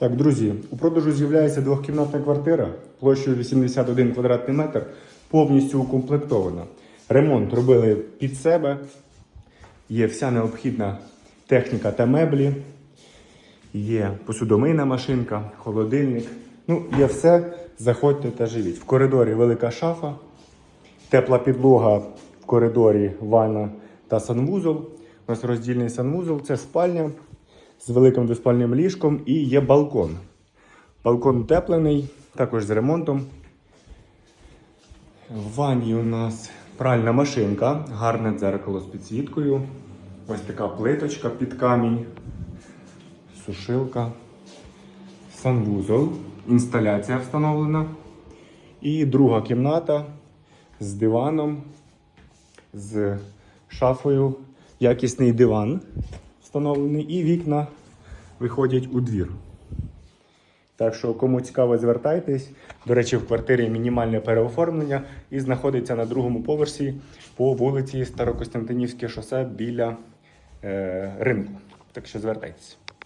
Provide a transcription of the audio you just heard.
Так, друзі, у продажу з'являється двохкімнатна квартира площею 81 квадратний метр, повністю укомплектована. Ремонт робили під себе. Є вся необхідна техніка та меблі. Є посудомийна машинка, холодильник. Ну, є все. Заходьте та живіть. В коридорі велика шафа, тепла підлога в коридорі, ванна та санвузол. У нас роздільний санвузол це спальня з великим двоспальним ліжком і є балкон. Балкон утеплений, також з ремонтом. В ванні у нас пральна машинка, гарне дзеркало з підсвіткою. Ось така плиточка під камінь, сушилка, санвузол, інсталяція встановлена. І друга кімната з диваном, з шафою, якісний диван встановлений, і вікна виходять у двір. Так що, кому цікаво, звертайтесь. До речі, в квартирі мінімальне переоформлення і знаходиться на другому поверсі по вулиці Старокостянтинівське шосе біля е, ринку. Так що звертайтесь.